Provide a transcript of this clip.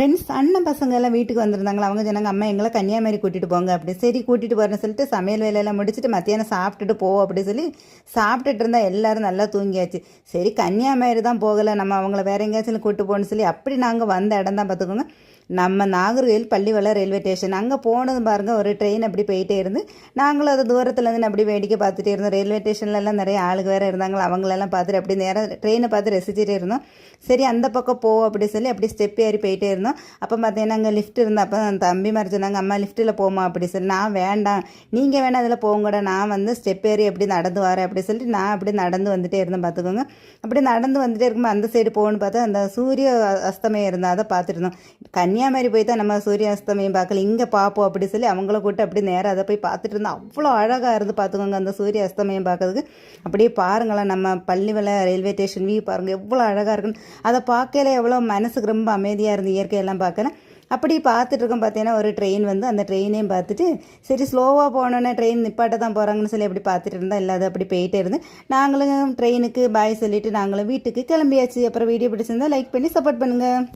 Friends அண்ணன் பசங்க எல்லாம் வீட்டுக்கு வந்திருந்தாங்களா? அவங்க சொன்னாங்க அம்மா எங்களை கன்னியாகுமரி கூட்டிகிட்டு போங்க. அப்படி சரி கூட்டிகிட்டு போகிறேன்னு சொல்லிட்டு சமையல் வேலையெல்லாம் முடிச்சுட்டு மத்தியானம் சாப்பிட்டுட்டு போ அப்படி சொல்லி சாப்பிட்டுட்டு இருந்தால் எல்லாரும் நல்லா தூங்கியாச்சு. சரி கன்னியாகுமரி தான் போகலை. நம்ம அவங்கள வேற எங்கேயாச்சும் கூட்டு போகணும்னு சொல்லி அப்படி நாங்கள் வந்த இடம் தான் பார்த்துக்கோங்க. நம்ம நாகர்கோயில் பள்ளிவள ரயில்வே ஸ்டேஷன். அங்கே போனது பாருங்கள் ஒரு ட்ரெயின் அப்படி போயிட்டே இருந்து நாங்களும் அது தூரத்துலேருந்து அப்படி வேடிக்கை பார்த்துட்டே இருந்தோம். ரயில்வே ஸ்டேஷன்லலாம் நிறைய ஆளுங்க வேறு இருந்தாங்களா? அவங்களெல்லாம் பார்த்துட்டு அப்படி நேரம் ட்ரெயினை பார்த்து ரசிச்சுட்டே இருந்தோம். சரி அந்த பக்கம் போ அப்படி சொல்லி அப்படி ஸ்டெப் ஏறி போயிட்டே இருந்தோம். அப்போ பார்த்தீங்கன்னா அங்கே லிஃப்ட் இருந்தால் அப்போ அந்த தம்பி மாதிரி சொன்னாங்க அம்மா லிஃப்ட்டில் போமா அப்படி சொல்லி. நான் வேண்டாம். நீங்கள் வேணால் அதில் போங்கடா நான் வந்து ஸ்டெப் ஏறி எப்படி நடந்து வரேன் அப்படி சொல்லிட்டு நான் அப்படி நடந்து வந்துட்டே இருந்தேன் பார்த்துக்கோங்க அப்படி நடந்து வந்துட்டே இருக்கும்போது அந்த சைடு போகணும்னு பார்த்தா அந்த சூரிய அஸ்தமயம் இருந்தால் அதை பார்த்துருந்தோம். கன்னியாகுமரி போய் தான் நம்ம சூரிய அஸ்தமயம் பார்க்கல. இங்கே பார்ப்போம் அப்படி சொல்லி அவங்கள கூட்டு அப்படி நேராக அதை போய் பார்த்துட்டு இருந்தோம். அவ்வளோ அழகாக இருந்து பார்த்துக்கோங்க அந்த சூரிய அஸ்தமயம் பார்க்கறதுக்கு. அப்படியே பாருங்களேன் நம்ம பள்ளிவள ரயில்வே ஸ்டேஷன் வியூ பாருங்கள் எவ்வளோ அழகாக இருக்குன்னு. அதை பார்க்கல எவ்வளோ மனசுக்கு ரொம்ப அமைதியாக இருந்து எல்லாம் பார்க்கறேன் அப்படி பார்த்துட்டு இருக்கோம் பார்த்தீங்கன்னா ஒரு ட்ரெயின் வந்து அந்த ட்ரெயினையும் பார்த்துட்டு சரி ஸ்லோவாக போனோன்னே ட்ரெயின் நிப்பாட்ட தான் போகிறாங்கன்னு சொல்லி அப்படி பார்த்துட்டு இருந்தால் இல்லாத அப்படி போயிட்டே இருந்து நாங்களும் ட்ரெயினுக்கு பாய் சொல்லிட்டு நாங்களும் வீட்டுக்கு கிளம்பியாச்சு. அப்புறம் வீடியோ பிடிச்சிருந்தா லைக் பண்ணி சப்போர்ட் பண்ணுங்கள்